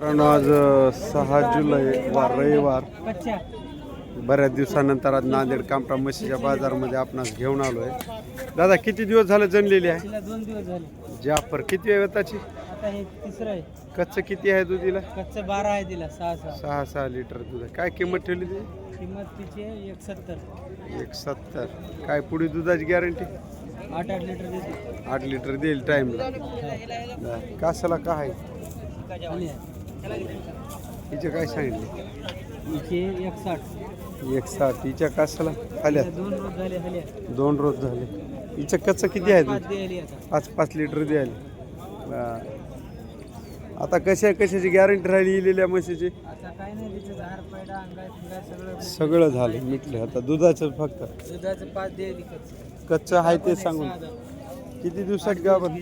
मित्रांनो आज सहा जुलै वार रविवार. बऱ्याच दिवसानंतर आज नांदेड कामटा म्हशीच्या बाजारमध्ये आपणास घेऊन आलो आहे दादा किती दिवस झाले जनलेली आहे? तिला दोन दिवस झाले. जाफर किती आहे व्यताची आता हे तिसरं आहे. कच्चं किती आहे दुधीला? कच्चं बारा आहे तिला सहा सहा. सहा सहा लिटर दूध आहे. काय किंमत ठेवली ती? किंमत तिची आहे एक सत्तर एक सत्तर काय पुढे दुधाची गॅरंटी आठ आठ लिटर देते. आठ लिटर देईल टाईमला कासाला काय आणि हिचे काय सांगितले? एक साठ एक साठ हिच्या कासाला आल्या. तिला दोन रोज झाले दोन रोज झाले. हिचं कच्चं किती आहे? पाच पाच लिटर द्यायला. आता कशा कशाची गॅरंटी राहिली इलेल्या म्हशीची? सगळं झालं मिटलं आता दुधाचं फक्त. दुधाचं पाच कच्चं. आहे ते सांगून. किती दिवसात गाभण?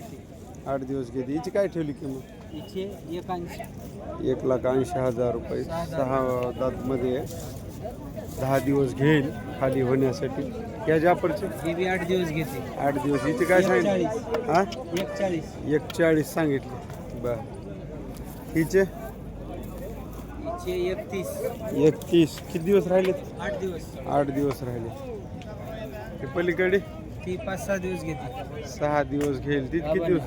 आठ दिवस घेते. हिची काय ठेवली किंमत? एक लाख ऐंशी हजार रुपये सहा दातमध्ये. दहा दिवस घेईल खाली होण्यासाठी. या जापरचे हे बी आठ दिवस घेते. आठ दिवस. हिचे काय सांगितलं? हा? एक चाळीस एक चाळीस सांगितले. बर. हिचे? हिचे एकतीस. एकतीस. किती दिवस राहिले? आठ दिवस. आठ दिवस राहिले. हे पलीकडे? ती पाच सहा दिवस घेते. सहा दिवस घेईल ती. किती दिवस?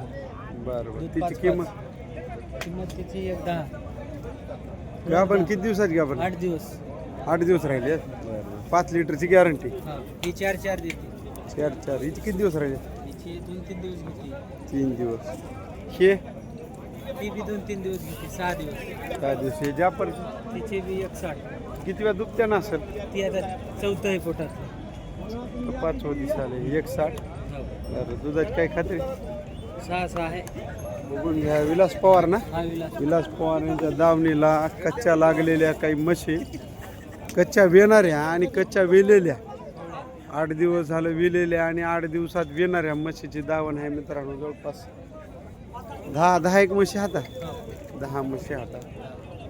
बरं बरं. तिची किंमत किंमत तिची एक दहा गाभण किती दिवसात गाभण आठ दिवस. आठ दिवस राहिले पाच लिटरची गॅरंटी. हा चार चार देते. चार चार. हिचे किती दिवस राहिले? हिचे दोन तीन दिवस घेते. तीन दिवस. हे? ती बी दोन तीन दिवस घेते सहा दिवस. काय दिवस. हे जापर तिचे बी एक साठ किती वेळा दुखत्या ना असेल? ती आता चौथं आहे पोटात पाचवं दिसाले एक साठ हो. दुधाची काय खात्री? सहा सहा आहे. बघून घ्या विलास पवार ना? हा विलास. विलास पवार यांच्या दावणीला कच्च्या लागलेल्या काही म्हशी कच्च्या वेणाऱ्या आणि कच्च्या वेलेल्या. आठ दिवस झालं विलेल्या आणि आठ दिवसात वेणाऱ्या म्हशीची दावण आहे मित्रांनो जवळपास दहा दहा एक म्हशी हातात. दहा म्हशी हातात.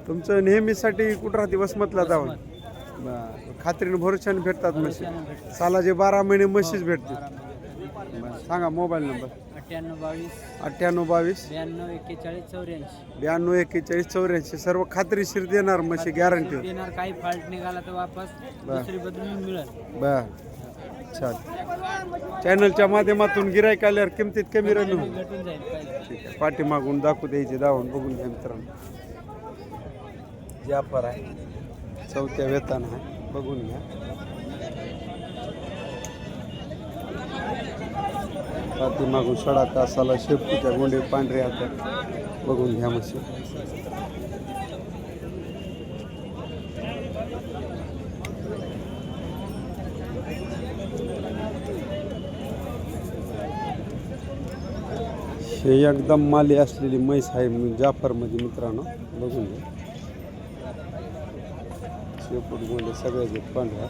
तुमचं नेहमीसाठी कुठं राहते? वसमतला दावण? बरं. खात्रीनं भरोशाने भेटतात म्हशी. सालाचे बारा महिने म्हशीच भेटते बरं. सांगा मोबाईल नंबर. अठ्ठ्याण्णव बावीस अठ्ठ्याण्णव बावीस. ब्याण्णव एक्केचाळीस चौऱ्याऐंशी. ब्याण्णव एक्केचाळीस चौऱ्याऐंशी. सर्व खात्रीशीर देणार म्हशी गॅरंटी देणार काही फॉल्ट निघाला तर वापस दुसरी बदलून मिळेल. बर. छान. चॅनलच्या माध्यमातून गिरायक आल्यावर किमतीत कमी राहिली. होईल. भेटून जाईल पाहिजे ठीक आहे. पाठीमागून दाखवू द्यायचे दावून बघून घ्या मित्रांनो. जाफर आहे. चौथ्या वेतन आहे. बघून घ्या. पाठीमागून सडा कासाला शेपटीच्या गोंडे पांढरे हातात बघून घ्या म्हशी हे एकदम माली असलेली म्हैस आहे जाफरमध्ये मित्रांनो बघून घ्या. शेपूट गोंडे सगळ्याचे पांढऱ्या